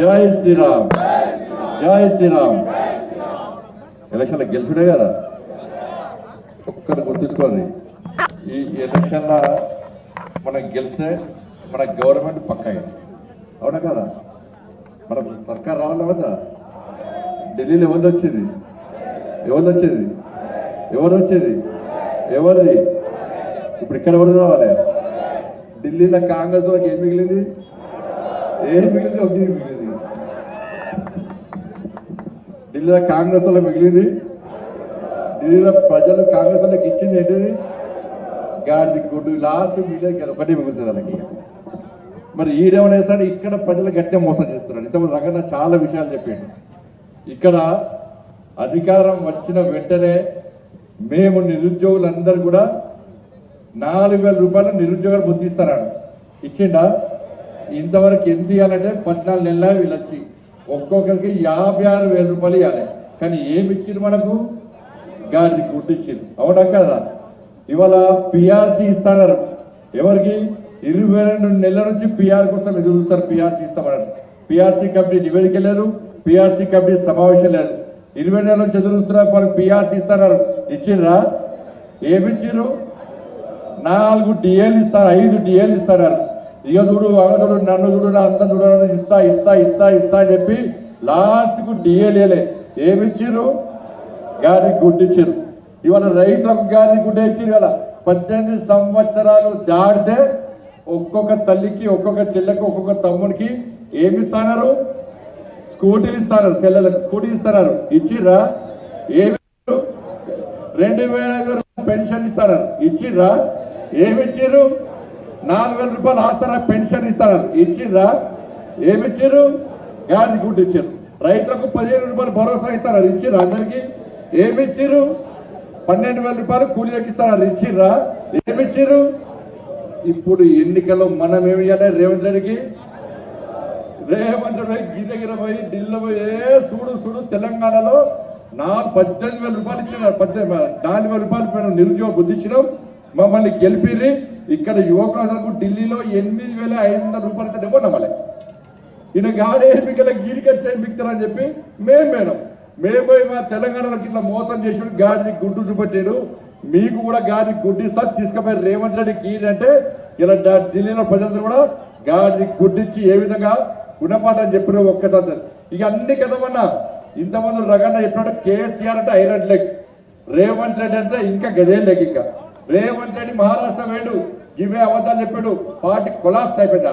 జై శ్రీరామ్. జై శ్రీరామ్. ఎలక్షన్లో గెలిచుడే కదా? ఒక్కటి గుర్తుంచుకోండి. ఈ ఎలక్షన్ల మనం గెలిస్తే మన గవర్నమెంట్ పక్క అవునా కదా? మన సర్కార్ రావాలి కదా ఢిల్లీలో ఎవరిది వచ్చేది? ఎవరిది వచ్చేది? ఎవరిది వచ్చేది? ఎవరిది? ఇప్పుడు ఇక్కడ ఎవరిది రావాలి? ఢిల్లీలో కాంగ్రెస్ వాళ్ళకి ఏం మిగిలింది? ఏం మిగిలింది? ఒకటి మిగిలింది. ఢిల్లీలో కాంగ్రెస్ వాళ్ళకి మిగిలింది. ఢిల్లీలో ప్రజలు కాంగ్రెస్ వాళ్ళకి ఇచ్చింది ఏంటిది? గాడిది గుడ్డు. లాస్ట్ మీడియా ఒకటే మిగులుతుంది వాళ్ళకి మరి ఈడేమనేస్తాడు ఇక్కడ ప్రజలు గట్టిగా మోసం చేస్తున్నాడు ఇంతకుముందు రంగన్న చాలా విషయాలు చెప్పాడు. ఇక్కడ అధికారం వచ్చిన వెంటనే మేము నిరుద్యోగులందరూ కూడా నాలుగు వేల రూపాయలు నిరుద్యోగాలు గుర్తిస్తారాడు ఇచ్చిండా? ఇంతవరకు ఎంత ఇవ్వాలంటే పద్నాలుగు నెలలు వీళ్ళు వచ్చి ఒక్కొక్కరికి యాభై ఆరు వేల రూపాయలు ఇవ్వాలి. కానీ ఏమి ఇచ్చింది మనకు? గాడిది గుడ్డు ఇచ్చింది అవునా కదా? ఇవాళ పిఆర్సీ ఇస్తున్నారు ఎవరికి? ఇరవై రెండు నెలల నుంచి పిఆర్ కోసం ఎదురు చూస్తారు పిఆర్సీ ఇస్తామన్నారు. పిఆర్సీ కమిటీ నివేదిక లేదు పిఆర్సీ కమిటీ సమావేశం లేదు. ఇరవై నెలల నుంచి ఎదురు చూస్తున్నారు మనకు పిఆర్సీ ఇస్తున్నారు ఇచ్చిండ్రా? ఏమి నాలుగు డిఏలు ఇస్తారు ఐదు డిఏలు ఇస్తారు ఇక చూడు అవ చూడు నన్ను చూడు నా అంతా చూడాలని ఇస్తా ఇస్తా ఇస్తా ఇస్తా అని చెప్పి లాస్ట్కు డిఏలేలే ఏమి ఇచ్చిర్రు గాడి ఇచ్చిర్రు ఇవాళ రైతులకు గాడి గుడ్డ ఇచ్చారు కదా పద్దెనిమిది సంవత్సరాలు దాడితే ఒక్కొక్క తల్లికి ఒక్కొక్క చెల్లెకి ఒక్కొక్క తమ్ముడికి ఏమి ఇస్తున్నారు స్కూటీలు ఇస్తారు చెల్లెలకు స్కూటీ ఇస్తున్నారు. ఇచ్చిర్రా? ఏమి రెండు వేల ఐదు పెన్షన్ ఇస్తారు ఇచ్చిర్రా? ఏమి ఇచ్చిర్రు నాలుగు వేల రూపాయలు ఆస్తారా పెన్షన్ ఇస్తారు ఇచ్చిర్రా ఏమి ఇచ్చిర్రు గాడిది గుడ్డు ఇచ్చారు రైతులకు పదిహేను రూపాయలు భరోసా ఇస్తారు ఇచ్చిర్రు అందరికి. ఏమి ఇచ్చిర్రు పన్నెండు వేల రూపాయలు కూలీలకు ఇస్తారు ఇచ్చిర్రా ఏమి ఇచ్చిర్రు ఇప్పుడు ఎన్నికల్లో మనం ఏమి ఇవ్వాలి రేవంత్ రెడ్డికి? రేవంత్ రెడ్డి గిరగిర పోయి ఢిల్లీ పోయి చూడు చూడు తెలంగాణలో నా పద్దెనిమిది వేల రూపాయలు ఇచ్చిన పద్దెనిమిది నాలుగు వేల రూపాయలు మేము నిరుద్యోగ బుద్ధి ఇచ్చినాం. మమ్మల్ని గెలిపిర్రి. ఇక్కడ యువకులకు ఢిల్లీలో ఎనిమిది వేల ఐదు వందల రూపాయలు అయితే ఇవ్వండి మళ్ళీ ఈయన గాడే ఎంపికల గీడికొచ్చే ఎంపికతారని చెప్పి మేము మేడం. మేము పోయి మా తెలంగాణలోకి ఇట్లా మోసం చేసాడు గాడిది గుడ్డు చూపెట్టాడు. మీకు కూడా గాడి గుడ్డిస్తా తీసుకుపోయి రేవంత్ రెడ్డి గీడి అంటే ఇలా ఢిల్లీలో ప్రజలందరూ కూడా గాడిది గుడ్డిచ్చి ఏ విధంగా గుణపాఠం చెప్పిన ఒక్కసారి సార్. ఇక అన్ని కదమన్నా ఇంతమంది రగన్న చెప్పినట్టు కేసీఆర్ అంటే ఐరన్ లెగ్. రేవంత్ రెడ్డి అంటే ఇంకా గదే లెగ్ ఇంకా. రేవంత్ రెడ్డి మహారాష్ట్ర వేడు ఇవే అబద్ధాలు చెప్పాడు. పార్టీ కొలాప్స్ అయిపోయింది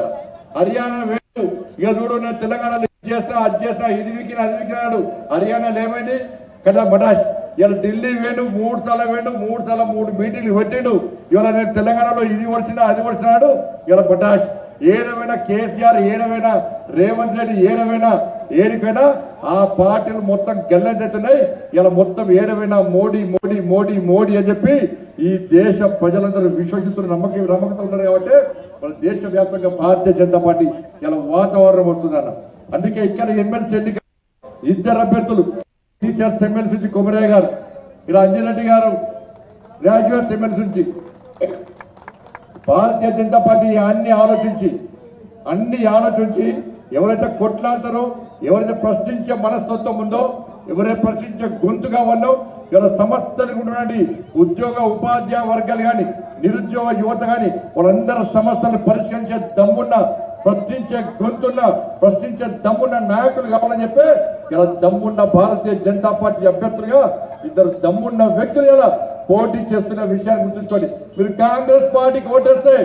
హర్యానా వేడు ఇక చూడు నేను తెలంగాణలో ఇది చేస్తా అది చేస్తా ఇది వికిన అది వికినాడు హర్యానాలో ఏమైంది? కదా మటాష్. ఇలా ఢిల్లీ వేడు మూడు సార్లు వేడు మూడు సార్లు మూడు మీటింగ్లు పెట్టిండు. ఇవాళ నేను తెలంగాణలో ఇది వడిచినా అది వచ్చినాడు ఇలా మటాష్. ఏడమైనా కేసీఆర్ ఏడమైనా రేవంత్ రెడ్డి ఏడమైనా ఏడికైనా ఆ పార్టీలు మొత్తం గెల్లెత్తున్నాయి. ఇలా మొత్తం ఏడమైనా మోడీ మోడీ మోడీ మోడీ అని చెప్పి ఈ దేశ ప్రజలందరూ విశ్వసిస్తున్న నమ్మకం నమ్మకంతో ఉన్నారు కాబట్టి మన దేశవ్యాప్తంగా భారతీయ జనతా పార్టీ ఇలా వాతావరణం వస్తుందన్న అందుకే ఇక్కడ ఎమ్మెల్సీ ఎన్నిక ఇద్దరు అభ్యర్థులు టీచర్స్ ఎమ్మెల్సీ నుంచి కొమరయ్య గారు ఇలా అంజనరెడ్డి గారు గ్రాడ్యుయేట్స్ ఎమ్మెల్సీ నుంచి. భారతీయ జనతా పార్టీ అన్ని ఆలోచించి అన్ని ఆలోచించి ఎవరైతే కొట్లాడతారో ఎవరైతే ప్రశ్నించే మనస్తత్వం ఉందో ఎవరైతే ప్రశ్నించే గొంతు కావాలో ఇలా సమస్యలకు ఉన్నటువంటి ఉద్యోగ ఉపాధ్యాయ వర్గాలు కానీ నిరుద్యోగ యువత కానీ వాళ్ళందరి సమస్యలను పరిష్కరించే దమ్మున్న ప్రశ్నించే గొంతున్న ప్రశ్నించే దమ్మున్న నాయకులు కావాలని చెప్పి ఇలా దమ్మున్న భారతీయ జనతా పార్టీ అభ్యర్థులుగా ఇద్దరు దమ్మున్న వ్యక్తులు ఇలా పోటీ చేస్తున్న విషయాన్ని గుర్తుంచుకోండి. మీరు కాంగ్రెస్ పార్టీకి ఓటేస్తే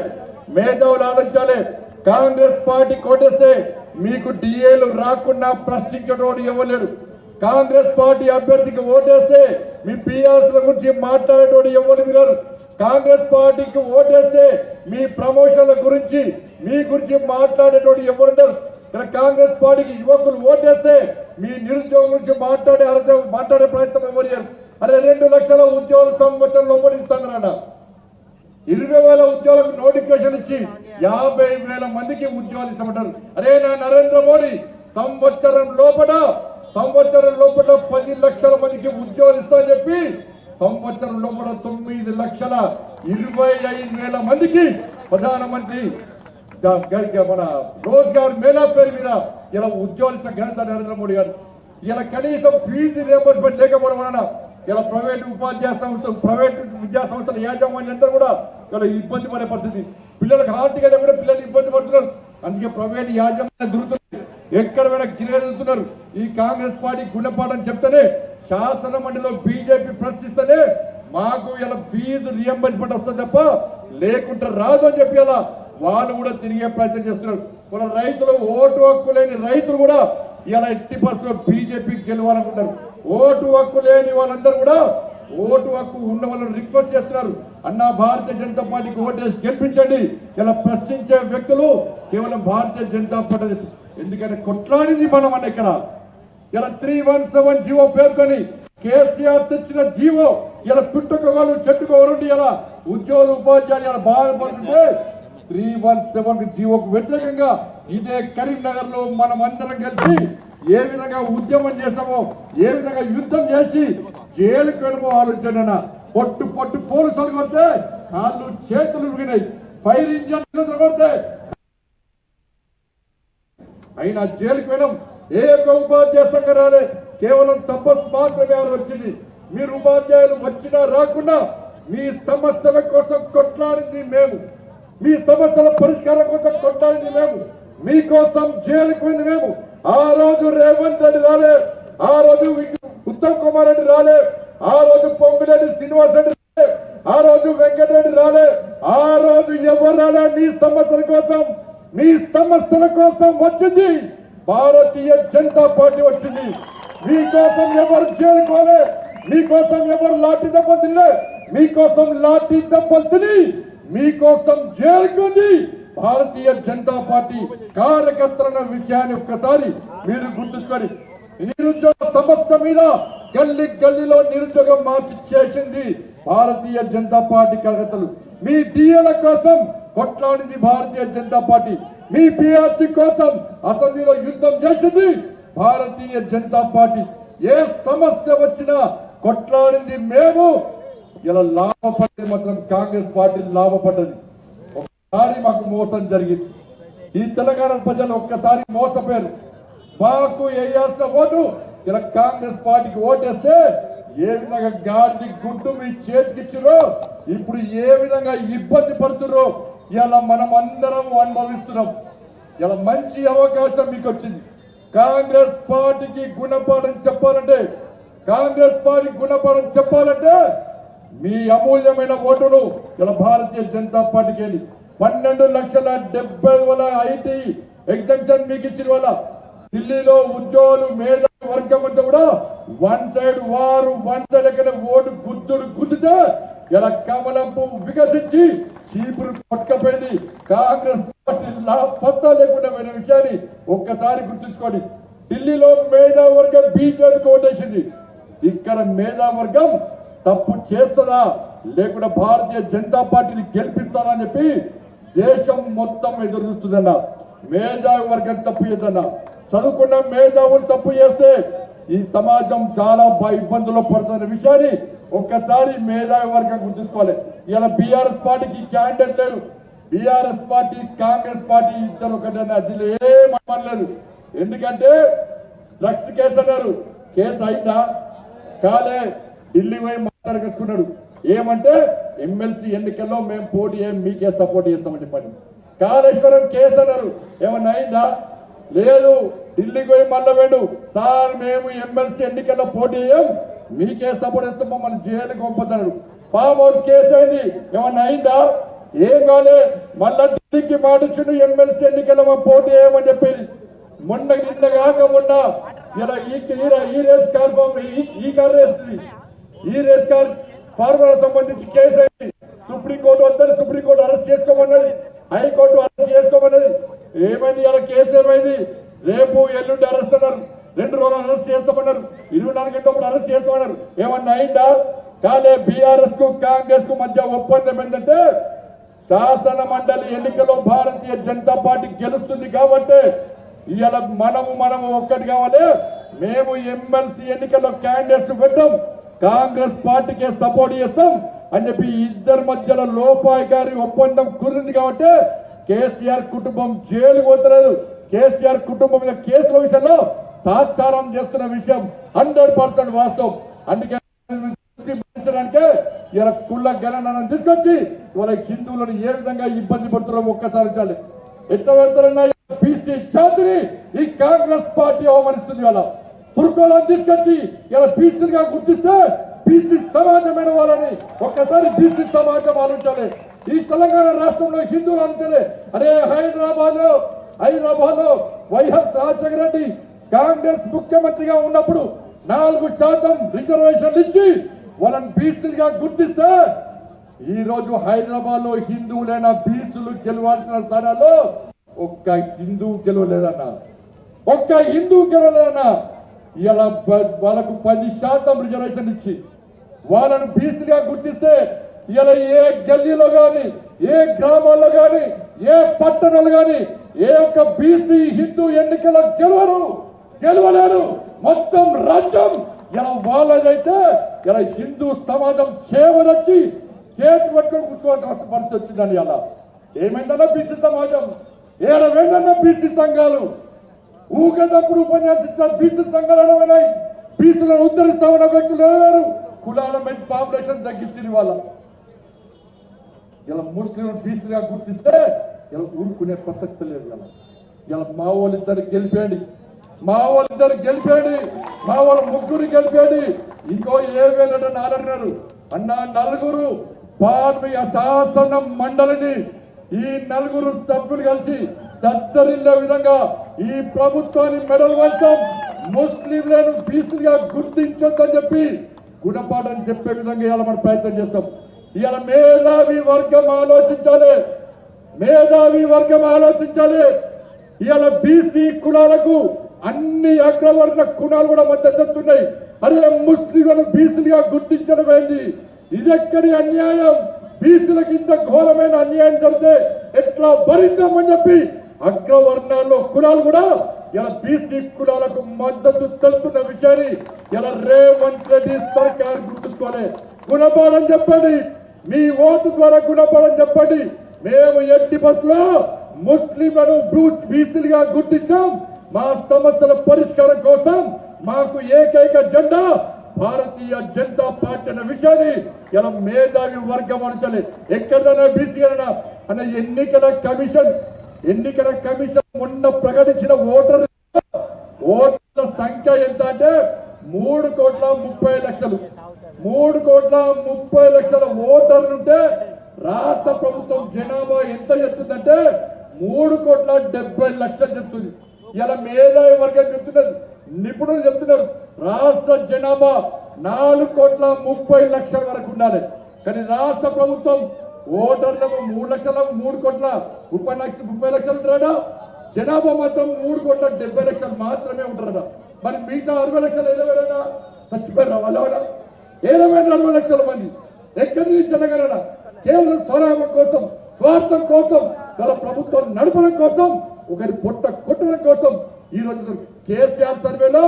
మేధావులు ఆలోచించాలి. కాంగ్రెస్ పార్టీ ఓటేస్తే మీకు డిఏలు రాకుండా ప్రశ్నించడం ఇవ్వలేరు కాంగ్రెస్ పార్టీ అభ్యర్థికి ఓటేస్తే మీ పిఆర్సీల గురించి మాట్లాడేటోడు ఎవరు మీరు కాంగ్రెస్ పార్టీకి ఓటేస్తే మీ ప్రమోషన్ల గురించి మీ గురించి మాట్లాడేటోడు ఎవరుంటారు ఇలా కాంగ్రెస్ పార్టీకి యువకులు ఓటేస్తే మీ నిరుద్యోగం గురించి మాట్లాడే అర్హత మాట్లాడే ప్రయత్నం ఎవరు చేయరు. అరే రెండు లక్షల ఉద్యోగాల సంవత్సరం లోపలిస్తానన్న ఇరవై వేల ఉద్యోగులకు నోటిఫికేషన్ ఇచ్చి యాభై వేల మందికి ఉద్యోగాలు ఇస్తామంటారు. అరే నా నరేంద్ర మోడీ సంవత్సరం లోపల సంవత్సరం లోపల పది లక్షల మందికి ఉద్యోగాలు ఇస్తా చెప్పి సంవత్సరం లోపల తొమ్మిది లక్షల ఇరవై ఐదు వేల మందికి ప్రధానమంత్రి ద- గ- మన రోజ్గార్ మేళా పేరు మీద ఇలా ఉద్యోగ ఘనత నరేంద్ర మోడీ గారు. ఇలా కనీసం ఫీజు రియంబర్స్మెంట్ లేకపోవడం వలన ఇలా ప్రైవేట్ ఉపాధ్యాయ సంస్థలు ప్రైవేట్ విద్యా సంస్థల యాజమాన్యంతా కూడా ఇలా ఇబ్బంది పడే పరిస్థితి. పిల్లలకు హార్ట్గా కూడా పిల్లలు ఇబ్బంది పడుతున్నారు. అందుకే ప్రైవేట్ యాజమాన్యం దొరుకుతుంది ఎక్కడ పోయినా గిరెదుతున్నారు ఈ కాంగ్రెస్ పార్టీ గుణపాఠం చెప్తేనే శాసన మండలిలో బీజేపీ ప్రశ్నిస్తేనే మాకు ఇలా ఫీజు రియంబర్స్మెంట్ వస్తుంది తప్ప లేకుంటే రాదు అని చెప్పి ఇలా వాళ్ళు కూడా తిరిగే ప్రయత్నం చేస్తున్నారు. మన రైతులు ఓటు హక్కు లేని రైతులు కూడా ఇలా ఎట్టి పరిస్థితుల్లో బీజేపీ గెలవాలనుకుంటారు ఓటు హక్కు లేని వాళ్ళందరూ కూడా ఓటు హక్కు ఉన్న వాళ్ళని రిక్వెస్ట్ చేస్తున్నారు. అన్నా భారతీయ జనతా పార్టీకి ఓటేసి గెలిపించండి. ఇలా ప్రశ్నించే వ్యక్తులు కేవలం భారతీయ జనతా పార్టీ ఎందుకంటే కొట్లాడింది మనం అన్న ఇక్కడ. ఇలా త్రీ వన్ సెవెన్ జీవో పేర్కొని కేసీఆర్ తెచ్చిన జీవో ఇలా పుట్టుకోగలు చెట్టుకోవాలంటే ఇలా ఉద్యోగులు ఉపాధ్యాయులు ఇలా బాధపడుతుంటే త్రీ వన్ సెవెన్ జీవోకు వ్యతిరేకంగా ఇదే కరీంనగర్లో మనం అందరం కలిసి ఏ విధంగా ఉద్యమం చేస్తామో ఏ విధంగా యుద్ధం చేసి జైలుకి వెళ్ళమో ఆలోచన పొట్టు పొట్టు పోలీసులు కొడితే కాళ్ళు చేతులు ఉరిగినాయి ఫైర్ ఇంజన్ కొడితే అయినా జైలుకి వెళ్ళం ఏ యొక్క ఉపాధ్యాయ సంఘం రాలే. కేవలం తపస్సు మాత్రమే అని వచ్చింది మీరు ఉపాధ్యాయులు వచ్చినా రాకుండా మీ సమస్యల కోసం కొట్లాడింది మేము. మీ సమస్యల పరిష్కారం కోసం కొట్లాడింది మేము. మీకోసం జైలుకి పోయింది మేము. ఆ రోజు రేవంత్ రెడ్డి రాలే. ఆ రోజు ఉత్తమ్ కుమార్ రెడ్డి రాలే. ఆ రోజు పొంగిరెడ్డి శ్రీనివాస్ రెడ్డి రాలే. ఆ రోజు వెంకటరెడ్డి రాలే. ఆ రోజు ఎవరు రాలే మీ సమస్యల కోసం? మీ సమస్యల కోసం వచ్చింది. భారతీయ జనతా పార్టీ వచ్చింది. మీకోసం ఎవరు చేరుకోలే? మీకోసం ఎవరు లాఠీ దెబ్బలు తినలే? మీకోసం లాఠీ దెబ్బలు తిని మీకోసం చేరుకుంది భారతీయ జనతా పార్టీ కార్యకర్తల విషయాన్ని ఒక్కసారి మీరు గుర్తుంచుకొని నిరుద్యోగ సమస్య మీద గల్లి గల్లీలో నిరుద్యోగం మార్చి చేసింది భారతీయ జనతా పార్టీ కార్యకర్తలు. మీ డిఎల కోసం కొట్లాడింది భారతీయ జనతా పార్టీ. మీ పిఆర్సీ కోసం అసెంబ్లీలో యుద్ధం చేసింది భారతీయ జనతా పార్టీ. ఏ సమస్య వచ్చినా కొట్లాడింది మేము. ఇలా లాభపడ్డది మాత్రం కాంగ్రెస్ పార్టీ లాభపడ్డది. ఒకసారి మాకు మోసం జరిగింది. ఈ తెలంగాణ ప్రజలు ఒక్కసారి మోసపోయారు. మాకు వేయాల్సిన ఓటు? ఇలా కాంగ్రెస్ పార్టీకి ఓటేస్తే ఏ విధంగా గాడిది గుడ్డు మీ చేతికి ఇప్పుడు ఏ విధంగా ఇబ్బంది పడుతుర్రో ఇలా మనం అందరం అనుభవిస్తున్నాం. ఇలా మంచి అవకాశం మీకు వచ్చింది. కాంగ్రెస్ పార్టీకి గుణపాఠం చెప్పాలంటే కాంగ్రెస్ పార్టీ గుణపాఠం చెప్పాలంటే మీ అమూల్యమైన ఓటును ఇలా భారతీయ జనతా పార్టీకి పన్నెండు లక్షల డెబ్బై వేల ఐటీ ఎగ్జామ్షన్ మీకు ఇచ్చిన వల్ల ఢిల్లీలో ఉద్యోగులు మేధ వర్గం అంతా కూడా వన్ సైడ్ వారు వన్ సైడ్ ఎక్కడ ఓటు గుద్దుడు గుద్దుతే ఇలా కమలం పువ్వు వికసించి చీపురు పట్టుకపోయింది కాంగ్రెస్ పార్టీ పత్తా లేకుండా పోయిన విషయాన్ని ఒక్కసారి గుర్తుంచుకోండి. ఢిల్లీలో మేధావర్గం బీజేపీకి ఓటేసింది. ఇక్కడ మేధావర్గం తప్పు చేస్తుందా? లేకుండా భారతీయ జనతా పార్టీని గెలిపిస్తుందా అని చెప్పి దేశం మొత్తం ఎదురు చూస్తుందన్న. మేధావి వర్గం తప్పు చేద్దన్నా చదువుకున్న మేధావులు తప్పు చేస్తే ఈ సమాజం చాలా బ- ఇబ్బందుల్లో పడుతున్న విషయాన్ని ఒక్కసారి మేధావి వర్గం గుర్తుంచుకోవాలి ఇలా బీఆర్ఎస్ పార్టీకి క్యాండిడేట్ లేరు. బీఆర్ఎస్ పార్టీ కాంగ్రెస్ పార్టీ ఇద్దరు ఒకటే అదిలో ఏమనలేదు ఎందుకంటే డ్రగ్స్ కేసు అన్నారు. కేసు అయిందా? కాలే. ఢిల్లీ పోయి మాట్లాడగలుచుకున్నాడు. ఏమంటే ఎమ్మెల్సీ ఎన్నికల్లో మేము పోటీ మీకే సపోర్ట్ చేస్తామని చెప్పండి కాళేశ్వరం కేసు అన్నారు. ఏమన్నా అయిందా? లేదు ఢిల్లీకి పోయి మళ్ళీ వేడు సార్ మేము ఎమ్మెల్సీ ఎన్నికల్లో పోటీ చేయం. మీకే సపోర్ట్ ఇస్తాం మమ్మల్ని జైలుకి పంపుతాడు ఫామ్ హౌస్ కేసు అయింది. ఏమన్నా అయిందా? ఏం కాలే. మళ్ళా ఢిల్లీకి మాటిచ్చుడు ఎమ్మెల్సీ ఎన్నికల్లో మా పోటీ చేయమని చెప్పి మొన్న నిన్న కాక మొన్న. ఇలా ఈ e- race car e- car race ఈ రేస్ కార్ ఫార్ములా సంబంధించి కేసు అయింది. సుప్రీంకోర్టు వద్దని సుప్రీంకోర్టు అరెస్ట్ చేసుకోమన్నది. హైకోర్టు అరెస్ట్ చేసుకోమన్నది. ఏమైంది? ఇలా కేసు ఏమైంది? రేపు ఎల్లుండి అరెస్ట్ అన్నారు. రెండు రోజులు అరెస్ట్ చేస్తామన్నారు. ఇరవై నాలుగు గంటల అరెస్ట్ చేస్తామన్నారు. ఏమన్నా అయిందా? కానీ బీఆర్ఎస్కు కాంగ్రెస్కు మధ్య ఒప్పందం ఏంటంటే శాసన మండలి ఎన్నికలో భారతీయ జనతా పార్టీ గెలుస్తుంది కాబట్టి ఇవాళ మనము మనము ఒక్కటి కావాలి. మేము ఎమ్మెల్సీ ఎన్నికల్లో క్యాండిడేట్స్ పెట్టాం. కాంగ్రెస్ పార్టీకే సపోర్ట్ చేస్తాం అని చెప్పి ఇద్దరి మధ్యలో లోపాయకారి ఒప్పందం కుదిరింది కాబట్టి కేసీఆర్ కుటుంబం జైలు పోతలేదు. కేసీఆర్ కుటుంబం మీద కేసుల విషయంలో తాత్సారం చేస్తున్న విషయం హండ్రెడ్ పర్సెంట్ వాస్తవం. అందుకే ఇలా కుళ్ళ గణనాన్ని తీసుకొచ్చి ఇవాళ హిందువులను ఏ విధంగా ఇబ్బంది పడుతున్నారో ఒక్కసారి చాలి ఎట్లా పెడతారన్నా బీసీ జాతిని ఈ కాంగ్రెస్ పార్టీ అవమానిస్తుంది ఇవాళ. తుర్కోలను తీసుకొచ్చి ఇలా బీసీలుగా గుర్తిస్తే బీసీ సమాజమైన వాళ్ళని ఒక్కసారి బీసీ సమాజం ఆలోచించాలి. ఈ తెలంగాణ రాష్ట్రంలో హిందువులు అంటేనే అరే హైదరాబాద్లో హైదరాబాద్లో వైఎస్ రాజశేఖర రెడ్డి కాంగ్రెస్ ముఖ్యమంత్రిగా ఉన్నప్పుడు నాలుగు శాతం రిజర్వేషన్లు ఇచ్చి వాళ్ళని బీసీలుగా గుర్తిస్తే ఈ రోజు హైదరాబాద్లో హిందువులైన బీసీలు గెలవాల్సిన స్థానాల్లో ఒక్క హిందువు గెలవలేదన్న. ఒక్క హిందువు గెలవలేదన్న. ఇలా వాళ్ళకు పది శాతం రిజర్వేషన్ ఇచ్చి వాళ్ళను బీసీగా గుర్తిస్తే ఇలా ఏ గల్లీలో కానీ ఏ గ్రామాల్లో కానీ ఏ పట్టణాలు కానీ ఏ ఒక్క బీసీ హిందూ ఎన్నికల గెలవరు గెలవలేరు. మొత్తం రాజ్యం ఇలా వాళ్ళదైతే ఇలా హిందూ సమాజం చేవరొచ్చి చేతి పట్టుకొని కూర్చోవాల్సిన పరిస్థితి వచ్చిందండి అలా. ఏమైందన్నా బీసీ సమాజం? ఏడమైందన్నా బీసీ సంఘాలు? ఊగేటప్పుడు ఉపన్యాసించిన బీసీ సంఘాలు ఏమైనాయి బీసీలను ఉద్ధరిస్తామన్న వ్యక్తులు కులాల మీద పాపులేషన్ తగ్గించింది వాళ్ళ ఇలా ముస్లిం బీసీగా గుర్తిస్తే ఇలా ఊరుకునే ప్రసక్తి లేదు ఇలా ఇలా మా వాళ్ళిద్దరు గెలిపేయండి. మా వాళ్ళిద్దరు గెలిపేయండి. మా వాళ్ళ ముగ్గురు గెలిపేయండి. ఇంకో ఏ వేలంటే అన్న నలుగురు పార్మి శాసన మండలిని ఈ నలుగురు సభ్యులు కలిసి దద్దరిల్లే విధంగా ఈ ప్రభుత్వాన్ని మెడల్ వంచం. ముస్లింలను బీసీలుగా గుర్తించొద్దని చెప్పి గుణపాఠం చెప్పే విధంగా ఇవాళ మనం ప్రయత్నం చేస్తాం. ఇవాళ మేధావి వర్గం ఆలోచించాలి. మేధావి వర్గం ఆలోచించాలి. ఇవాళ బీసీ కులాలకు అన్ని అగ్రవర్ణ కులాలు కూడా మద్దతున్నాయి అరే ముస్లింలను బీసీలుగా గుర్తించడం ఏంది? ఇదెక్కడి అన్యాయం? బీసీలకు ఇంత ఘోరమైన అన్యాయం జరిగితే ఎట్లా భరిద్దామని చెప్పి అగ్రవర్ణాల్లో కులాలు కూడా ఇలా బీసీ కులాలకు మద్దతు తెలుపుతున్న విషయాన్ని ఇలా రేవంత్ రెడ్డి సర్కార్ గుర్తుంచుకోవాలి. గుణపాఠం చెప్పండి. మీ ఓటు ద్వారా గుణపడని చెప్పండి. మేము ఎట్టి బస్సులో ముస్లింలను బీసీలుగా గుర్తించాం. మా సమస్యల పరిష్కారం కోసం మాకు ఏకైక జెండా భారతీయ జనతా పార్టీ అన్న విషయాన్ని ఇలా మేధావి వర్గం అనచాలి. ఎక్కడైనా బీసీ అనే ఎన్నికల కమిషన్ ఎన్నికల కమిషన్ మొన్న ప్రకటించిన ఓటర్ ఓటర్ల సంఖ్య ఎంత అంటే మూడు కోట్ల ముప్పై లక్షలు. మూడు కోట్ల ముప్పై లక్షల ఓటర్లు ఉంటే రాష్ట్ర ప్రభుత్వం జనాభా ఎంత చెప్తుందంటే మూడు కోట్ల డెబ్బై లక్షలు చెప్తుంది. ఇలా మేధావి వర్గం చెప్తున్నారు నిపుణులు చెప్తున్నారు. రాష్ట్ర జనాభా నాలుగు కోట్ల ముప్పై లక్షల వరకు ఉండాలి. కానీ రాష్ట్ర ప్రభుత్వం ఓటర్లకు మూడు లక్షల మూడు కోట్ల ముప్పై లక్ష ముప్పై లక్షలు ఉంటారా జనాభా మాత్రం మూడు కోట్ల డెబ్బై లక్షలు మాత్రమే ఉంటారట. మరి మిగతా అరవై లక్షలు ఏదైనా చచ్చిపోయారు వాళ్ళ ఏదైనా అరవై లక్షల మంది ఎక్కడి నుంచి జనగణన? కేవలం స్వరామ కోసం స్వార్థం కోసం వాళ్ళ ప్రభుత్వం నడపడం కోసం ఒకరి పొట్ట కొట్టడం కోసం ఈ రోజు కేసీఆర్ సర్వేలో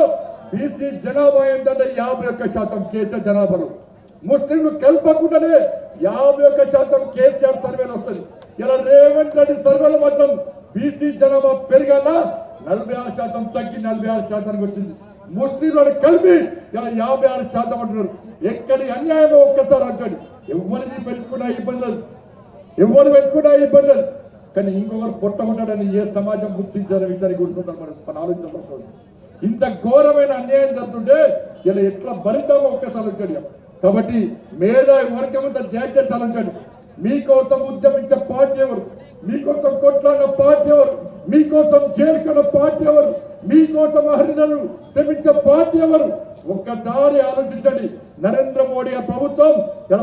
బీసీ జనాభా ఏంటంటే యాభై ఒక్క శాతం కేసీఆర్ జనాభాలో. ముస్లింలు కలపకుండానే యాభై ఒక్క శాతం కేసీఆర్ సర్వేలు వస్తుంది. ఇలా రేవంత్ రెడ్డి సర్వేలో మొత్తం బీసీ జనాభా పెరిగాలా నలభై ఆరు శాతం తగ్గి నలభై ఆరు శాతానికి వచ్చింది. ముస్లింలు కలిపి ఇలా యాభై ఆరు శాతం అంటున్నారు. ఎక్కడి అన్యాయమో ఒక్కసారి అంచండి ఎవరిని పెంచుకున్నా ఇబ్బంది లేదు. ఎవరు పెంచుకున్నా ఇబ్బంది లేదు. కానీ ఇంకొకరు పొట్టముంటాడని ఏ సమాజం గుర్తించారనే విషయాన్ని గుర్తుకుంటారు మనం మనం ఇంత ఘోరమైన అన్యాయం జరుగుతుంటే ఇలా ఎట్లా భరితామో ఒక్కసారి వచ్చాడు కాబట్టి మేధా వర్గం అంతా జాగ్రత్త చాలించాడు మీకోసం ఉద్యమించే పార్టీ ఎవరు? మీకోసం కొట్లాడిన పార్టీ ఎవరు? మీకోసం చేరుకున్న పార్టీ ఎవరు? మీకోసం హరిణలు శ్రమించే పార్టీ ఎవరు? ఒక్కసారి ఆలోచించండి. నరేంద్ర మోడీ ప్రభుత్వం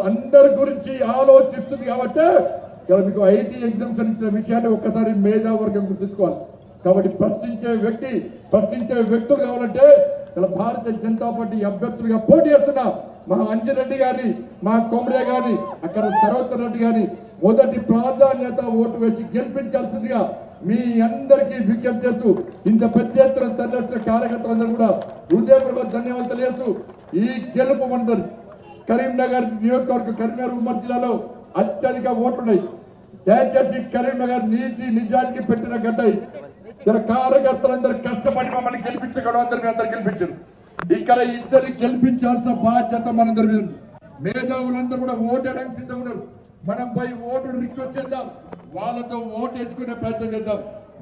అందరి గురించి ఆలోచిస్తుంది కాబట్టి ఇలా మీకు ఐటీ ఎగ్జామ్షన్ ఇచ్చిన విషయాన్ని ఒక్కసారి మేధావర్గం గుర్తుంచుకోవాలి. కాబట్టి ప్రశ్నించే వ్యక్తి ప్రశ్నించే వ్యక్తులు కావాలంటే ఇలా భారతీయ జనతా పార్టీ అభ్యర్థులుగా పోటీ చేస్తున్న మా అంజిరెడ్డి గాని మా కొమరే గాని అక్కడ సర్వోత్తర్ రెడ్డి గాని మొదటి ప్రాధాన్యత ఓటు వేసి గెలిపించాల్సిందిగా మీ అందరికీ విజ్ఞప్తి చేస్తూ ఇంత పెద్ద ఎత్తున తరలిసిన కార్యకర్తలందరూ కూడా హృదయపూర్వక ధన్యవాదాలు తెలియజేస్తూ ఈ గెలుపు మనందరి కరీంనగర్ నియోజకవర్గ కరీంనగర్ ఉమ్మడి జిల్లాలో అత్యధిక ఓట్లున్నాయి. దయచేసి కరీంనగర్ నీతి నిజానికి పెట్టిన గడ్డ. ఇది. కార్యకర్తలందరూ కష్టపడి మమ్మల్ని గెలిపించగలరు అందరినీ అందరు గెలిపించారు. ఇక్కడ ఇద్దరు గెలిపించాల్సిన బాధ్యత మనందరి మీద మేధావులందరూ కూడా ఓటేయడానికి సిద్ధం ఉన్నారు. మనం పోయి ఓటు రిక్వెస్ట్ చేద్దాం. వాళ్ళతో ఓటు వేసుకునే ప్రయత్నం చేద్దాం.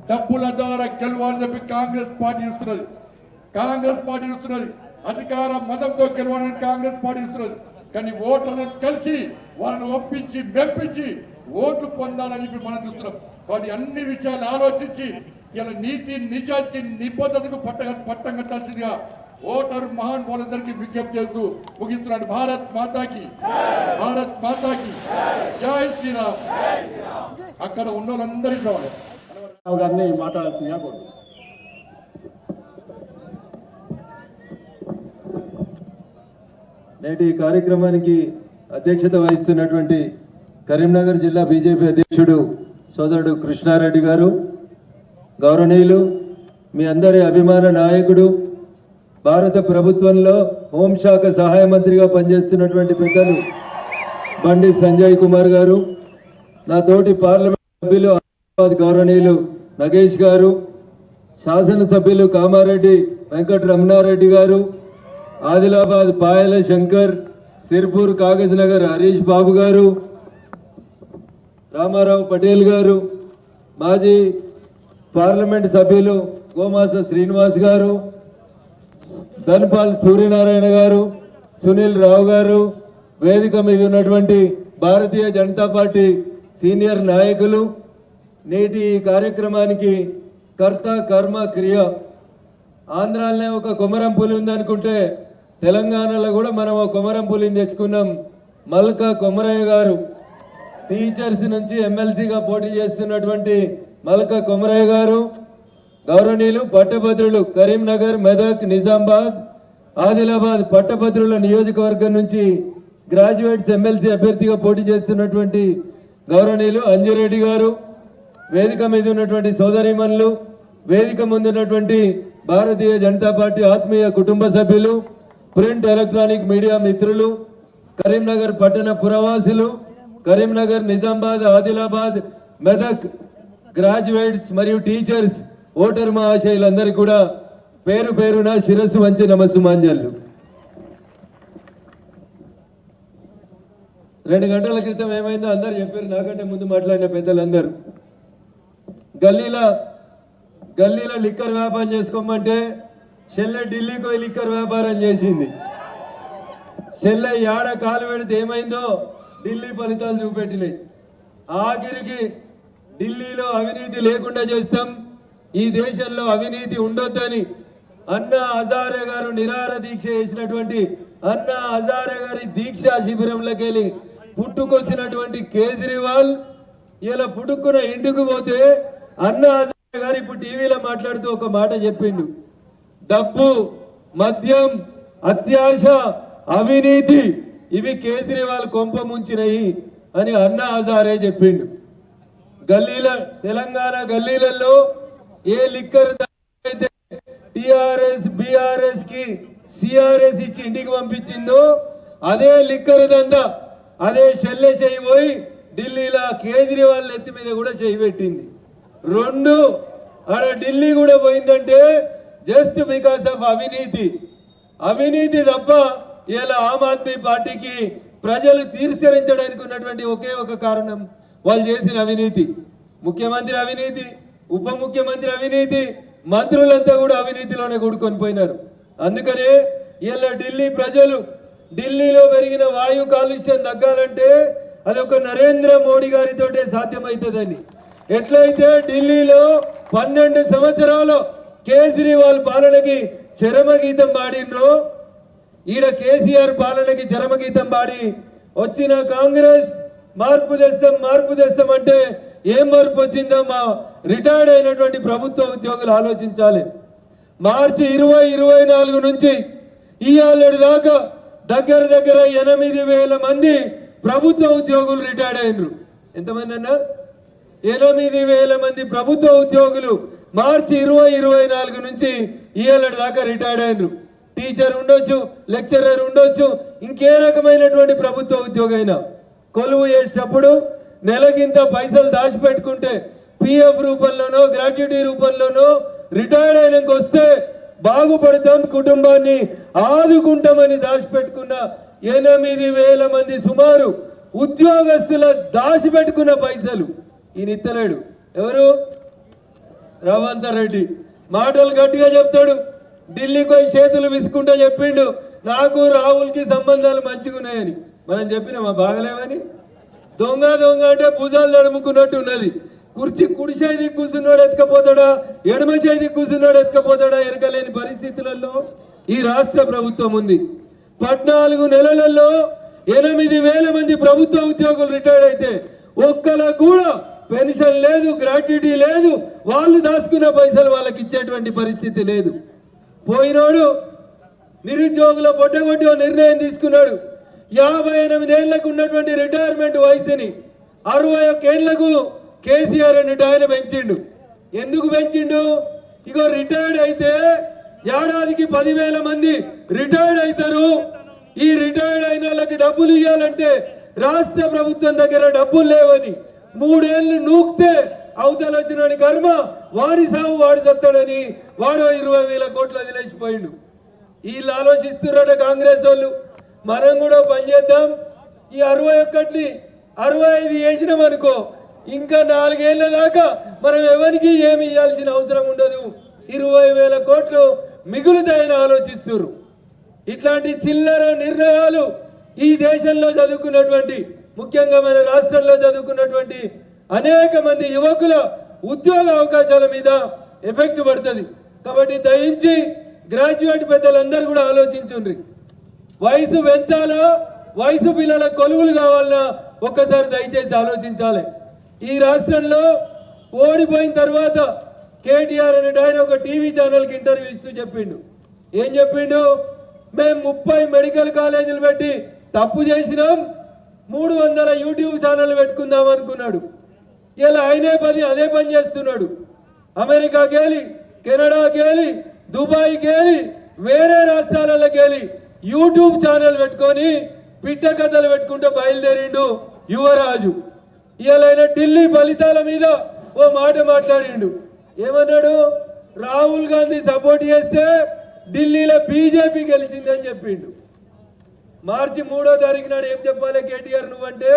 డబ్బుల ద్వారా గెలవాలని చెప్పి కాంగ్రెస్ పార్టీ ఇస్తున్నది కాంగ్రెస్ పార్టీ ఇస్తున్నది అధికార మతంతో గెలవాలని కాంగ్రెస్ పార్టీ ఇస్తున్నది కానీ ఓట్లను కలిసి వాళ్ళని ఒప్పించి మెప్పించి ఓట్లు పొందాలని చెప్పి మనం చూస్తున్నాం. కాబట్టి అన్ని విషయాలు ఆలోచించి ఇలా నీతి నిజాయితీ నిబద్ధతకు పట్ట పట్టం కట్టాల్సిందిగా ఓటర్ మహాన్ వాళ్ళందరికీ విజ్ఞప్తి చేస్తూ ముగిస్తున్నాడు. భారత్ మాతాకి. భారత్ మాతాకి. జై శ్రీరామ్. అక్కడ ఉన్న వాళ్ళందరికీ కావాలి గారిని మాట్లాడాల్సిందిగా కోరు నేటి కార్యక్రమానికి అధ్యక్షత వహిస్తున్నటువంటి కరీంనగర్ జిల్లా బీజేపీ అధ్యక్షుడు సోదరుడు కృష్ణారెడ్డి గారు గౌరవనీయులు మీ అందరి అభిమాన నాయకుడు భారత ప్రభుత్వంలో హోంశాఖ సహాయ మంత్రిగా పనిచేస్తున్నటువంటి పెద్దలు బండి సంజయ్ కుమార్ గారు నా తోటి పార్లమెంట్ సభ్యులు హైదరాబాద్ గౌరవనీయులు నగేష్ గారు శాసనసభ్యులు కామారెడ్డి వెంకట రమణారెడ్డి గారు ఆదిలాబాద్ పాయల శంకర్ సిర్పూర్ కాగజ్ నగర్ హరీష్ బాబు గారు రామారావు పటేల్ గారు మాజీ పార్లమెంట్ సభ్యులు గోమాస శ్రీనివాస్ గారు ధన్పాల్ సూర్యనారాయణ గారు సునీల్ రావు గారు వేదిక మీద ఉన్నటువంటి భారతీయ జనతా పార్టీ సీనియర్ నాయకులు నేటి ఈ కార్యక్రమానికి కర్త కర్మ క్రియ ఆంధ్రాలోనే ఒక కొమరం పులి ఉందనుకుంటే తెలంగాణలో కూడా మనం ఒక కొమరం పులిని తెచ్చుకున్నాం. మల్కా కొమరయ్య గారు టీచర్స్ నుంచి ఎమ్మెల్సీగా పోటీ చేస్తున్నటువంటి మల్కా కుమరయ్య గారు గౌరవనీయులు పట్టభద్రులు కరీంనగర్ మెదక్ నిజామాబాద్ ఆదిలాబాద్ పట్టభద్రుల నియోజకవర్గం నుంచి గ్రాడ్యుయేట్స్ ఎమ్మెల్సీ అభ్యర్థిగా పోటీ చేస్తున్నటువంటి గౌరవనీయులు అంజిరెడ్డి గారు వేదిక మీద ఉన్నటువంటి సోదరిమణులు వేదిక ముందు ఉన్నటువంటి భారతీయ జనతా పార్టీ ఆత్మీయ కుటుంబ సభ్యులు ప్రింట్ ఎలక్ట్రానిక్ మీడియా మిత్రులు కరీంనగర్ పట్టణ పురవాసులు కరీంనగర్ నిజామాబాద్ ఆదిలాబాద్ మెదక్ గ్రాడ్యుయేట్స్ మరియు టీచర్స్ ఓటర్ మహాశయులందరికీ కూడా పేరు పేరున శిరస్సు వంచి నమస్సుమాంజల్లు రెండు గంటల క్రితం ఏమైందో అందరు చెప్పారు నాకంటే ముందు మాట్లాడిన పెద్దలందరూ. గల్లీలో గల్లీలో లిక్కర్ వ్యాపారం చేసుకోమంటే చెల్లె ఢిల్లీకి పోయి లిక్కర్ వ్యాపారం చేసింది. చెల్లె యాడ కాలు పెడితే ఏమైందో ఢిల్లీ ఫలితాలు చూపెట్టినాయి. ఆఖరికి ఢిల్లీలో అవినీతి లేకుండా చేస్తాం. ఈ దేశంలో అవినీతి ఉండొద్దని అన్నా హజారే గారు నిరార దీక్ష చేసినటువంటి అన్నా హజారే గారి దీక్షా శిబిరంలోకి వెళ్ళి పుట్టుకొచ్చినటువంటి కేజ్రీవాల్ ఇలా పుట్టుకున్న ఇంటికి పోతే అన్నా హజారే గారు ఇప్పుడు టీవీలో మాట్లాడుతూ ఒక మాట చెప్పిండు. డబ్బు మద్యం అత్యాశ అవినీతి ఇవి కేజ్రీవాల్ కొంప ముంచినయి అని అన్నా హజారే చెప్పిండు. గల్లీల తెలంగాణ గల్లీలలో ఏ లిక్కర్ అయితే టిఆర్ఎస్ బిఆర్ఎస్కి సిఆర్ఎస్ ఇచ్చి ఇంటికి పంపించిందో అదే లిక్కర్ దందా అదే చెల్లె చేయిపోయి ఢిల్లీలో కేజ్రీవాల్ నెత్తి మీద కూడా చేయిబెట్టింది రెండు ఆడ ఢిల్లీ కూడా పోయిందంటే జస్ట్ బికాస్ ఆఫ్ అవినీతి. అవినీతి తప్ప ఇలా ఆమ్ ఆద్మీ పార్టీకి ప్రజలు తీర్చరించడానికి ఉన్నటువంటి ఒకే ఒక కారణం వాళ్ళు చేసిన అవినీతి. ముఖ్యమంత్రి అవినీతి ఉప ముఖ్యమంత్రి అవినీతి మంత్రులంతా కూడా అవినీతిలోనే కూడుకొని పోయినారు. అందుకనే ఇలా ఢిల్లీ ప్రజలు ఢిల్లీలో పెరిగిన వాయు కాలుష్యం తగ్గాలంటే అది ఒక నరేంద్ర మోడీ గారితోటే సాధ్యమవుతుందని ఎట్లయితే ఢిల్లీలో పన్నెండు సంవత్సరాలు కేజ్రీవాల్ పాలనకి చరమగీతం పాడినో ఈడ కేసీఆర్ పాలనకి చరమగీతం పాడి వచ్చిన కాంగ్రెస్ మార్పు తెస్తాం మార్పు తెస్తాం అంటే ఏం మార్పు వచ్చిందో మా రిటైర్డ్ అయినటువంటి ప్రభుత్వ ఉద్యోగులు ఆలోచించాలి. మార్చి ఇరవై ఇరవై నాలుగు నుంచి ఇవాళ దాకా దగ్గర దగ్గర ఎనిమిది వేల మంది ప్రభుత్వ ఉద్యోగులు రిటైర్డ్ అయినరు. ఎంతమంది అన్నా? ఎనిమిది వేల మంది ప్రభుత్వ ఉద్యోగులు మార్చి ఇరవై ఇరవై నాలుగు నుంచి ఇవాళ దాకా రిటైర్డ్ అయినరు. టీచర్ ఉండొచ్చు లెక్చరర్ ఉండొచ్చు ఇంకే రకమైనటువంటి ప్రభుత్వ ఉద్యోగైనా. అయినా కొలువు చేసేటప్పుడు నెలకింత పైసలు దాచిపెట్టుకుంటే పిఎఫ్ రూపంలోనో గ్రాట్యుటీ రూపంలోనో రిటైర్డ్ అయినాక వస్తే బాగుపడతాం కుటుంబాన్ని ఆదుకుంటామని దాచిపెట్టుకున్న ఎనిమిది వేల మంది సుమారు ఉద్యోగస్తుల దాచిపెట్టుకున్న పైసలు. ఈయన ఇత్తలేడు ఎవరు? రవంత రెడ్డి. మాటలు గట్టిగా చెప్తాడు. ఢిల్లీకి పోయి చేతులు విసుకుంటా చెప్పిండు. నాకు రాహుల్కి సంబంధాలు మంచిగా ఉన్నాయని మనం చెప్పినామా? బాగలేవని? దొంగ దొంగ అంటే భుజాలు తడుముకున్నట్టు ఉన్నది. కుర్చీ కుడి చేతి కూర్చున్నాడు ఎత్తుకపోతాడా? ఎడమ చేతి కూర్చున్నాడు ఎత్తుకపోతాడా? ఎరకలేని పరిస్థితులలో ఈ రాష్ట్ర ప్రభుత్వం ఉంది. పద్నాలుగు నెలలలో ఎనిమిది వేల మంది ప్రభుత్వ ఉద్యోగులు రిటైర్డ్ అయితే ఒక్కలా కూడా పెన్షన్ లేదు గ్రాట్యుటీ లేదు వాళ్ళు దాచుకున్న పైసలు వాళ్ళకి ఇచ్చేటువంటి పరిస్థితి లేదు. పోయినోడు నిరుద్యోగుల పొట్టగొట్టి నిర్ణయం తీసుకున్నాడు. యాభై ఎనిమిది ఏళ్ళకు ఉన్నటువంటి రిటైర్మెంట్ వయసుని అరవై ఒక్క ఏళ్ళకు కేసీఆర్ అన్నట్టు ఆయన పెంచిండు. ఎందుకు పెంచిండు? ఇగో రిటైర్డ్ అయితే ఏడాదికి పదివేల మంది రిటైర్డ్ అవుతారు ఈ రిటైర్డ్ అయిన వాళ్ళకి డబ్బులు ఇవ్వాలంటే రాష్ట్ర ప్రభుత్వం దగ్గర డబ్బులు లేవని మూడేళ్ళు నూక్తే అవతల వచ్చిన కర్మ వారి సాగు వాడు సత్తాడని వాడు ఇరవై వేల కోట్లు వదిలేసిపోయిండు. వీళ్ళు ఆలోచిస్తున్నాడు కాంగ్రెస్ వాళ్ళు. మనం కూడా పనిచేద్దాం ఈ అరవై ఒక్కటిని అరవై ఐదు వేసినాం అనుకో ఇంకా నాలుగేళ్ళ దాకా మనం ఎవరికి ఏమి ఇవ్వాల్సిన అవసరం ఉండదు. ఇరవై వేల కోట్లు మిగులుతాయని ఆలోచిస్తున్నారు ఇట్లాంటి చిల్లర నిర్ణయాలు ఈ దేశంలో చదువుకున్నటువంటి ముఖ్యంగా మన రాష్ట్రంలో చదువుకున్నటువంటి అనేక మంది యువకుల ఉద్యోగ అవకాశాల మీద ఎఫెక్ట్ పడుతుంది. కాబట్టి దయించి గ్రాడ్యుయేట్ పెద్దలందరూ కూడా ఆలోచించుండ్రి. వయసు పెంచాలా? వయసు పిల్లల కొలువులు కావాలన్నా ఒక్కసారి దయచేసి ఆలోచించాలి. ఈ రాష్ట్రంలో ఓడిపోయిన తర్వాత కేటీఆర్ అనే ఆయన ఒక టీవీ ఛానల్కి ఇంటర్వ్యూ ఇస్తూ చెప్పిండు. ఏం చెప్పిండు? మేము ముప్పై మెడికల్ కాలేజీలు పెట్టి తప్పు చేసినాం మూడు వందల యూట్యూబ్ ఛానల్ పెట్టుకుందాం అనుకున్నాడు. ఇలా ఆయనే పని అదే పని చేస్తున్నాడు. అమెరికాకి వెళ్ళి కెనడాకి వెళ్ళి దుబాయ్కి వెళ్ళి వేరే రాష్ట్రాలలోకి వెళ్ళి యూట్యూబ్ ఛానల్ పెట్టుకొని పిట్ట కథలు పెట్టుకుంటూ బయలుదేరిండు యువరాజు. ఇవాళ ఢిల్లీ ఫలితాల మీద ఓ మాట మాట్లాడిండు. ఏమన్నాడు? రాహుల్ గాంధీ సపోర్ట్ చేస్తే ఢిల్లీలో బీజేపీ గెలిచిందని చెప్పిండు. మార్చి మూడో తారీఖు నాడు ఏం చెప్పాలి కేటీఆర్ నువ్వంటే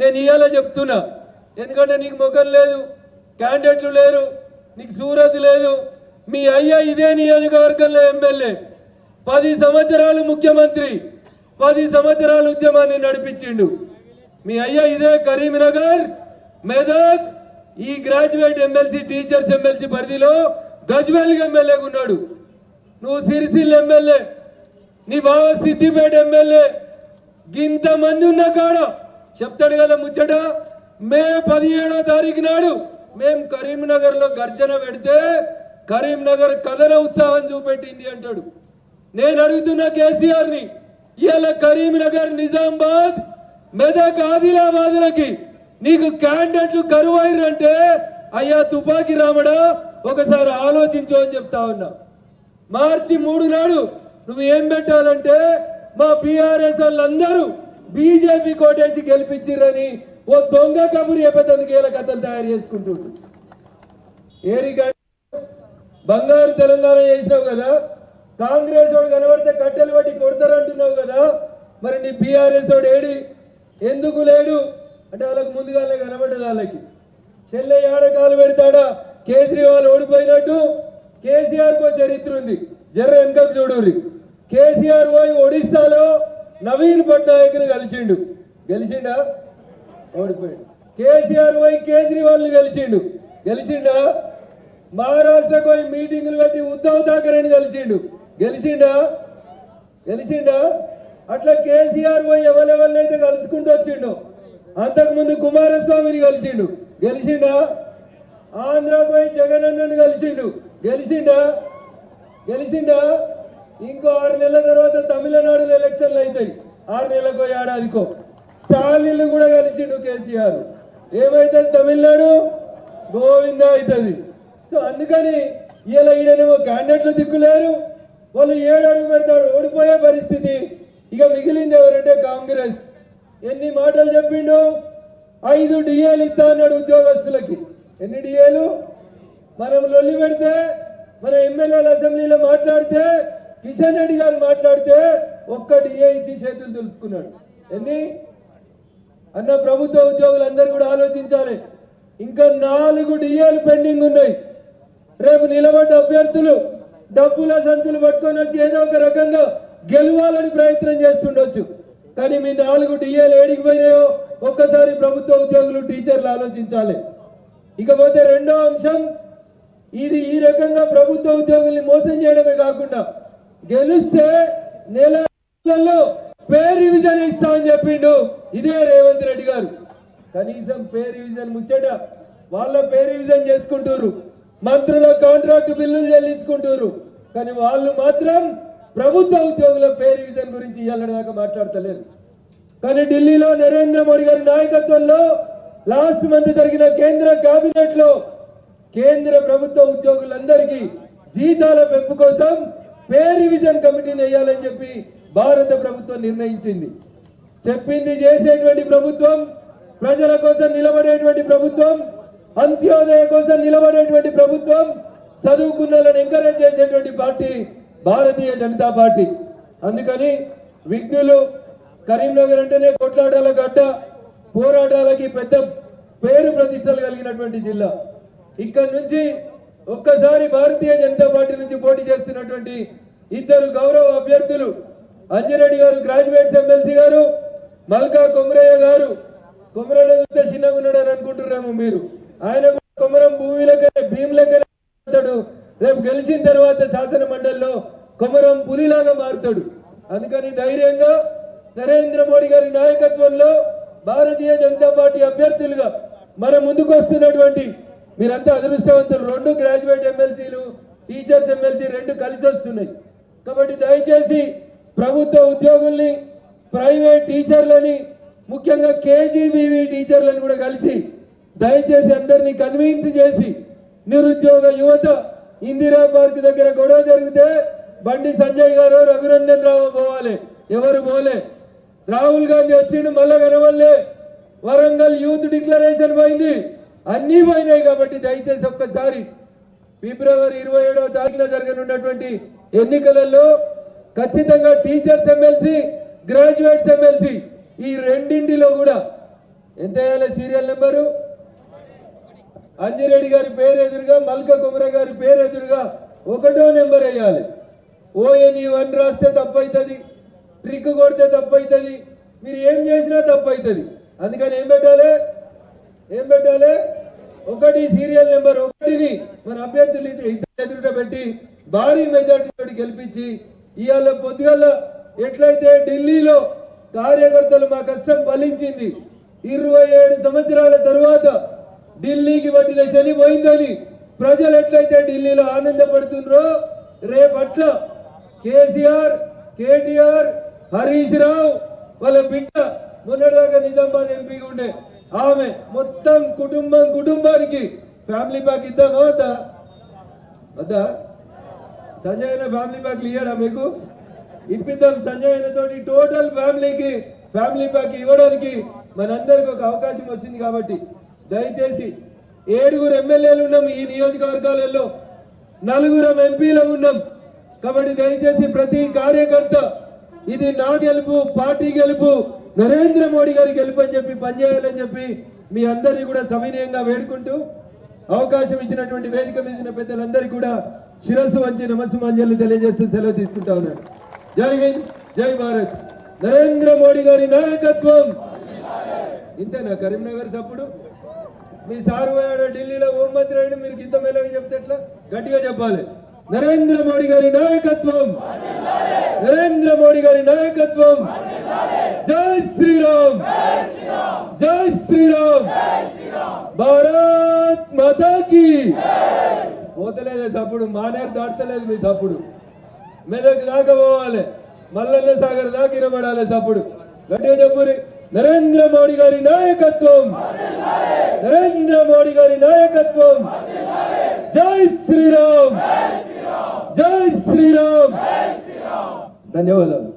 నేను ఇవాళ చెప్తున్నా. ఎందుకంటే నీకు ముఖం లేదు క్యాండిడేట్లు లేరు నీకు సూరత్ లేదు మీ అయ్యా ఇదే నియోజకవర్గంలో ఎమ్మెల్యే. పది సంవత్సరాలు ముఖ్యమంత్రి పది సంవత్సరాలు ఉద్యమాన్ని నడిపించిండు. మీ అయ్యా ఇదే కరీంనగర్ మెదక్ ఈ గ్రాడ్యుయేట్ ఎమ్మెల్సీ టీచర్స్ ఎమ్మెల్సీ పరిధిలో గజ్వేల్ ఎమ్మెల్యేగా ఉన్నాడు. నువ్వు సిరిసిల్ ఎమ్మెల్యే నీ బావ సిద్దిపేట ఎమ్మెల్యే గింత మంది ఉన్న కాడ చెప్తాడు కదా ముచ్చట మే పదిహేడో తారీఖు నాడు మేం కరీంనగర్లో గర్జన పెడితే కరీంనగర్ కథన ఉత్సాహం చూపెట్టింది అంటాడు. నేను అడుగుతున్న కేసీఆర్ని ఇవాళ కరీంనగర్ నిజామాబాద్ మెదక్ ఆదిలాబాద్లకి నీకు క్యాండిడేట్లు కరువైరంటే అయ్యా తుపాకి రామడా ఒకసారి ఆలోచించు అని చెప్తా ఉన్నా. మార్చి మూడు నాడు నువ్వు ఏం పెట్టాలంటే మా బీఆర్ఎస్ వాళ్ళందరూ బీజేపీ కోటేసి గెలిపించిర్రని ఓ దొంగ కబురు చెప్పేందుకు ఇలా కథలు తయారు చేసుకుంటుండ్రు. ఏరిగా బంగారు తెలంగాణ చేసినావు కదా కాంగ్రెస్ వాడు కనబడితే కట్టెలు పట్టి కొడతారంటున్నావు కదా. మరి నీ బీఆర్ఎస్ వాడు ఏడి? ఎందుకు లేడు? అంటే వాళ్ళకి ముందుగానే కనబడ్డది వాళ్ళకి. చెల్లె ఏడకాలు పెడతాడా? కేజ్రీవాల్ ఓడిపోయినట్టు కేసీఆర్ కో చరిత్ర ఉంది. జర్ర వెనుకకు చూడూరి కేసీఆర్ పోయి ఒడిస్సాలో నవీన్ పట్నాయక్ని కలిసిండు. గెలిచిండా ఓడిపోయాడు. కేసీఆర్ పోయి కేజ్రీవాల్ని గెలిచిండు గెలిచిండా మహారాష్ట్రకు పోయి మీటింగులు పెట్టి ఉద్ధవ్ థాకరేని కలిసిండు. గెలిచిండా? గెలిచిండా? అట్లా కేసీఆర్ పోయి ఎవరెవరినైతే కలుసుకుంటూ వచ్చిండు అంతకుముందు కుమారస్వామిని కలిసిండు. గెలిచిండా? ఆంధ్ర పోయి జగన్ అన్నను కలిసిండు. గెలిచిండా? గెలిచిండా? ఇంకో ఆరు నెలల తర్వాత తమిళనాడులో ఎలక్షన్లు అవుతాయి. ఆరు నెలలకో ఏడాదికో స్టాలిన్ కూడా కలిసిండు కేసీఆర్. ఏమైతుంది తమిళనాడు? గోవింద అవుతుంది. సో అందుకని ఇలా ఈడనేమో క్యాండిడేట్లు దిక్కులేరు. వాళ్ళు ఏడు అడుగు పెడతాడు ఓడిపోయే పరిస్థితి. ఇక మిగిలింది ఎవరంటే కాంగ్రెస్. ఎన్ని మాటలు చెప్పిండు? ఐదు డిఏలు ఇస్తా అన్నాడు ఉద్యోగస్తులకి. ఎన్ని డిఏలు? మనం లొల్లి పెడితే మన ఎమ్మెల్యేలు అసెంబ్లీలో మాట్లాడితే కిషన్ రెడ్డి గారు మాట్లాడితే ఒక్క డిఏ ఇచ్చి చేతులు దులుపుకున్నాడు. ఎన్ని? అన్న ప్రభుత్వ ఉద్యోగులందరూ కూడా ఆలోచించాలి. ఇంకా నాలుగు డిఏలు పెండింగ్ ఉన్నాయి. రేపు నిలబడ్డ అభ్యర్థులు డబ్బుల సంచులు పట్టుకొని వచ్చి ఏదో ఒక రకంగా గెలవాలని ప్రయత్నం చేస్తుండొచ్చు. కానీ మీ నాలుగు డిఏలు ఏడికి పోయినాయో ఒక్కసారి ప్రభుత్వ ఉద్యోగులు టీచర్లు ఆలోచించాలి. ఇకపోతే రెండో అంశం ఇది ఈ రకంగా ప్రభుత్వ ఉద్యోగుల్ని మోసం చేయడమే కాకుండా గెలిస్తే నెలలో పే రివిజన్ ఇస్తామని చెప్పిండు ఇదే రేవంత్ రెడ్డి గారు. కనీసం పే రివిజన్ ముచ్చట వాళ్ళ పే రివిజన్ చేసుకుంటారు. మంత్రుల కాంట్రాక్ట్ బిల్లులు చెల్లించుకుంటారు కానీ వాళ్ళు మాత్రం ప్రభుత్వ ఉద్యోగుల పే రివిజన్ గురించి ఇవాళ దాకా మాట్లాడతలేరు. కానీ ఢిల్లీలో నరేంద్ర మోడీ గారి నాయకత్వంలో లాస్ట్ మంత్ జరిగిన కేంద్ర కేబినెట్లో కేంద్ర ప్రభుత్వ ఉద్యోగులందరికీ జీతాల పెంపు కోసం పే రివిజన్ కమిటీని వేయాలని చెప్పి భారత ప్రభుత్వం నిర్ణయించింది. చెప్పింది చేసేటువంటి ప్రభుత్వం ప్రజల కోసం నిలబడేటువంటి ప్రభుత్వం అంత్యోదయ కోసం నిలబడేటువంటి ప్రభుత్వం చదువుకున్నలను ఎంకరేజ్ చేసేటువంటి పార్టీ భారతీయ జనతా పార్టీ. అందుకని విఘ్నులు కరీంనగర్ అంటేనే కొట్లాటాల గడ్డ పోరాటాలకి పెద్ద పేరు ప్రతిష్టలు కలిగినటువంటి జిల్లా. ఇక్కడ నుంచి ఒక్కసారి భారతీయ జనతా పార్టీ నుంచి పోటీ చేస్తున్నటువంటి ఇద్దరు గౌరవ అభ్యర్థులు అంజిరెడ్డి గారు గ్రాడ్యుయేట్స్ ఎమ్మెల్సీ గారు మల్కా కొమ్రయ్య గారు. కొమరలో చిన్నగా ఉన్నాడని అనుకుంటున్నాము మీరు. ఆయన కూడా కొమరం భూమి లెక్కనే మారుతాడు. రేపు గెలిచిన తర్వాత శాసన మండలిలో కొమరం పులిలాగా మారుతాడు. అందుకని ధైర్యంగా నరేంద్ర మోడీ గారి నాయకత్వంలో భారతీయ జనతా పార్టీ అభ్యర్థులుగా మన ముందుకు వస్తున్నటువంటి మీరంతా అదృష్టవంతులు. రెండు గ్రాడ్యుయేట్ ఎమ్మెల్సీలు టీచర్స్ ఎమ్మెల్సీ రెండు కలిసి వస్తున్నాయి. కాబట్టి దయచేసి ప్రభుత్వ ఉద్యోగుల్ని ప్రైవేట్ టీచర్లని ముఖ్యంగా కేజీబీవీ టీచర్లను కూడా కలిసి దయచేసి అందరినీ కన్విన్స్ చేసి నిరుద్యోగ యువత ఇందిరా పార్క్ దగ్గర గొడవ జరిగితే బండి సంజయ్ గారు రఘునందన్ రావు పోవాలి. ఎవరు పోలే? రాహుల్ గాంధీ వచ్చిండు మళ్ళా కనవల్లే వరంగల్ యూత్ డిక్లరేషన్ పోయింది. అన్నీ పోయినాయి కాబట్టి దయచేసి ఒక్కసారి ఫిబ్రవరి ఇరవై ఏడవ తారీఖున జరగనున్నటువంటి ఎన్నికలలో ఖచ్చితంగా టీచర్స్ ఎమ్మెల్సీ గ్రాడ్యుయేట్స్ ఎమ్మెల్సీ ఈ రెండింటిలో కూడా ఎంత వేయాలి సీరియల్ నెంబరు? అంజిరెడ్డి గారి పేరు ఎదురుగా మల్క కుమర గారి పేరు ఎదురుగా ఒకటో నెంబర్ వేయాలి. ఓఎన్ఈ వన్ రాస్తే తప్పు అవుతుంది ట్రిక్ కొడితే తప్పు అవుతుంది మీరు ఏం చేసినా తప్పు అవుతుంది అందుకని ఏం పెట్టాలి? ఏం పెట్టాలి? ఒకటి సీరియల్ నెంబర్ ఒకటిని మన అభ్యర్థులు ఎదురుట ఎదురుగా పెట్టి భారీ మెజార్టీతో గెలిపించి ఇవాళ పొద్దుగల ఎట్లయితే ఢిల్లీలో కార్యకర్తలు మా కష్టం ఫలించింది ఇరవై ఏడు సంవత్సరాల తరువాత ఢిల్లీకి పట్టిన శని పోయిందని ప్రజలు ఎట్లయితే ఢిల్లీలో ఆనందపడుతుండ్రో రేపట్ల కేసీఆర్ కేటీఆర్ హరీష్ రావు వాళ్ళ బిడ్డ మొన్నటిదాకా నిజామాబాద్ ఎంపీగా ఉండే. ఆమె మొత్తం కుటుంబం కుటుంబానికి ఫ్యామిలీ ప్యాక్ ఇద్దామా వద్దా. వద్దా? సంజయ్ అన్న ఫ్యామిలీ ప్యాక్ ఇయ్యడా మీకు? ఇప్పిద్దాం సంజయ్ తోటి టోటల్ ఫ్యామిలీకి ఫ్యామిలీ ప్యాక్ ఇవ్వడానికి మనందరికి ఒక అవకాశం వచ్చింది కాబట్టి. దయచేసి ఏడుగురు ఎమ్మెల్యేలు ఉన్నాం ఈ నియోజకవర్గాలలో. నలుగురం ఎంపీలం ఉన్నాం. కాబట్టి దయచేసి ప్రతి కార్యకర్త ఇది నా గెలుపు పార్టీ గెలుపు నరేంద్ర మోడీ గారి గెలుపు అని చెప్పి పనిచేయాలని చెప్పి మీ అందరినీ కూడా సవినయంగా వేడుకుంటూ అవకాశం ఇచ్చినటువంటి వేదిక మీద పెద్దలందరికీ కూడా శిరస్సు వంచి నమస్సుమాంజలి తెలియజేస్తూ సెలవు తీసుకుంటా ఉన్నాను. జై హింద్ జై భారత్. నరేంద్ర మోడీ గారి నాయకత్వం. ఇంతేనా కరీంనగర్ సప్పుడు? మీ సారు పోయాడు ఢిల్లీలో హోంమంత్రి మంత్రి మీరు ఇంత మెల్లగా చెప్తే ఎట్లా? గట్టిగా చెప్పాలి. నరేంద్ర మోడీ గారి నాయకత్వం. నరేంద్ర మోడీ గారి నాయకత్వం. జై శ్రీరామ్. జై శ్రీరామ్. భారత్ మాతాకి. పోతలేదే సప్పుడు మానేరు దాటలేదు మీ సప్పుడు. మెదక్ దాకా పోవాలి. మల్లన్న సాగర్ దాకా ఇరబడాలి సప్పుడు. గట్టిగా చెప్పురి నరేంద్ర మోడీ గారి నాయకత్వం. నరేంద్ర మోడీ గారి నాయకత్వం. జై శ్రీరామ్. జై శ్రీరామ్. ధన్యవాదాలు.